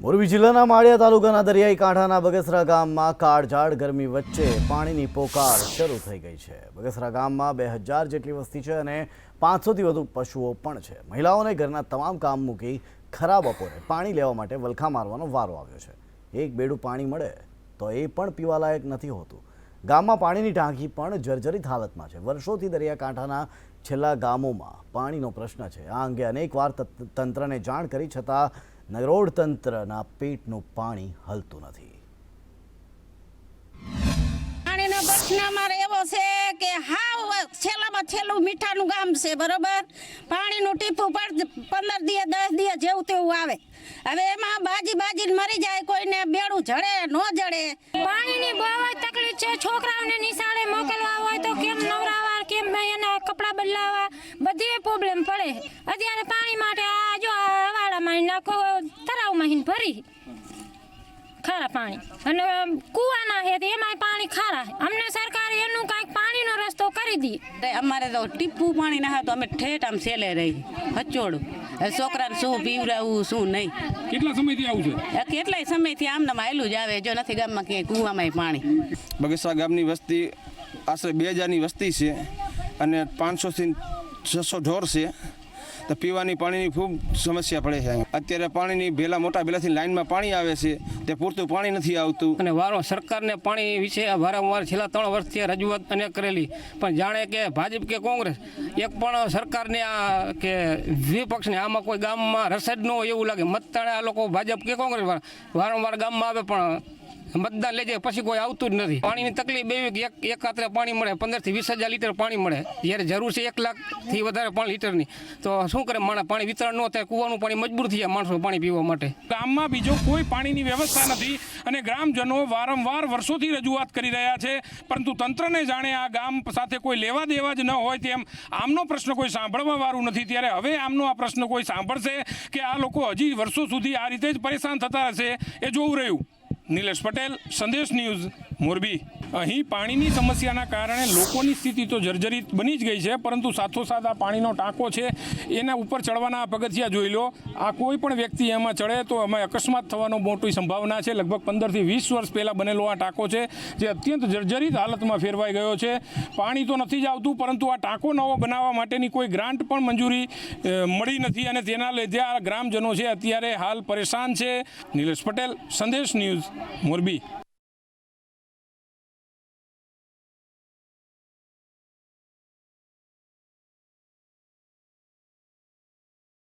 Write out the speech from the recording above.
મોરબી જિલ્લાના માળિયા તાલુકાના દરિયાઈ કાંઠાના બગસરા ગામમાં કાળઝાળ ગરમી વચ્ચે પાણીની પોકાર શરૂ થઈ ગઈ છે. બગસરા ગામમાં બે હજાર જેટલી વસ્તી છે અને પાંચસોથી વધુ પશુઓ પણ છે. મહિલાઓને ઘરના તમામ કામ મૂકી ખરાબ બપોરે પાણી લેવા માટે વલખા મારવાનો વારો આવ્યો છે. એક બેડું પાણી મળે તો એ પણ પીવાલાયક નથી હોતું. ગામમાં પાણીની ટાંકી પણ જર્જરિત હાલતમાં છે. વર્ષોથી દરિયાકાંઠાના છેલ્લા ગામોમાં પાણીનો પ્રશ્ન છે. આ અંગે અનેકવાર તંત્ર- તંત્રને જાણ કરી છતાં નરોડ તંત્રના પેટનું પાણી હલતું નથી. પાણીનો પ્રશ્ન અમારે એવો છે કે હાવ છેલ્લામાં છેલ્લું મીઠાનું ગામ છે બરોબર? પાણીનું ટીપું પણ પંદર દિવસ દસ દિવસ જેવું તેવું આવે. હવે એમાં બાજી બાજીને મરી જાય કોઈને બેડું જડે ન જડે. પાણીની બહુ જ તકલીફ છે. છોકરાઓને નિશાળે મોકલવા હોય તો કેમ નવરાવા કેમ એના કપડાં બદલાવા? બધી પ્રોબ્લેમ પડે. અત્યારે પાણી માટે આ જો આ વાળામાં નાખો તળાવમાં હિન ભરી. ખારા પાણી. અને કૂવાના છે તો એમાંય પાણી ખારા છે. અમને સરકારે એનું કાંઈક પાણીનો રસ્તો કરી દી. અમારે તો ટીપું પાણી ના તો અમે ઠેઠ આમ સેલે રહી. હચોડું. છોકરાને શું પીવડાવું શું નહીં. કેટલા સમયથી આવું છે? કેટલાય સમયથી આમને હાયલું જ આવે. જો નથી ગામમાં ક્યાંય કુવામાંય પાણી. બગસરા ગામની વસ્તી આશરે બે હજારની વસ્તી છે. અને પાંચસોથી છસો ઢોર છે. તો પીવાની પાણીની ખૂબ સમસ્યા પડે છે અત્યારે પાણીની ભેલા મોટા ભેલાથી લાઇનમાં પાણી આવે છે, તે પૂરતું પાણી નથી આવતું. અને વારો સરકારને પાણી વિશે વારંવાર છેલ્લા ત્રણ વર્ષથી રજૂઆત અને કરેલી. પણ જાણે કે ભાજપ કે કોંગ્રેસ, એક પણ સરકારને આ કે વિપક્ષને આમાં કોઈ ગામમાં રસદ ન હોય એવું લાગે. મતદાણે આ લોકો ભાજપ કે કોંગ્રેસ વારંવાર ગામમાં આવે પણ મતદાન લેજે, પછી કોઈ આવતું જ નથી. પાણીની તકલીફ એવી એક એક રાત્રે પાણી મળે, પંદરથી વીસ હજાર લીટર પાણી મળે. જ્યારે જરૂર છે એક લાખથી વધારે પાણી લીટરની. તો શું કરે માણસ પાણી વિતરણ ન થાય, કૂવાનું પાણી મજબૂર થઈ જાય માણસો પાણી પીવા માટે. ગામમાં બીજો કોઈ પાણીની વ્યવસ્થા નથી અને ગ્રામજનો વારંવાર વર્ષોથી રજૂઆત કરી રહ્યા છે. પરંતુ તંત્રને જાણે આ ગામ સાથે કોઈ લેવા દેવા જ ન હોય તેમ આમનો પ્રશ્ન કોઈ સાંભળવા વાળું નથી. ત્યારે હવે આમનો આ પ્રશ્ન કોઈ સાંભળશે કે આ લોકો હજી વર્ષો સુધી આ રીતે જ પરેશાન થતા હશે એ જોવું રહ્યું. નિલેશ પટેલ, સંદેશ ન્યૂઝ, મોરબી. અહીં પાણીની સમસ્યાના કારણે લોકોની સ્થિતિ તો જર્જરિત બની જ ગઈ છે, પરંતુ સાથોસાથ આ પાણીનો ટાંકો છે, એના ઉપર ચડવાના પગથિયા જોઈ લો. આ કોઈ પણ વ્યક્તિ એમાં ચડે તો એમાં અકસ્માત થવાનો મોટી સંભાવના છે. લગભગ પંદરથી વીસ વર્ષ પહેલાં બનેલો આ ટાંકો છે, જે અત્યંત જર્જરિત હાલતમાં ફેરવાઈ ગયો છે. પાણી તો નથી જ આવતું, પરંતુ આ ટાંકો નવો બનાવવા માટેની કોઈ ગ્રાન્ટ પણ મંજૂરી મળી નથી અને તેના લીધે આ ગ્રામજનો છે અત્યારે હાલ પરેશાન છે. નિલેશ પટેલ, સંદેશ ન્યૂઝ. મોરબી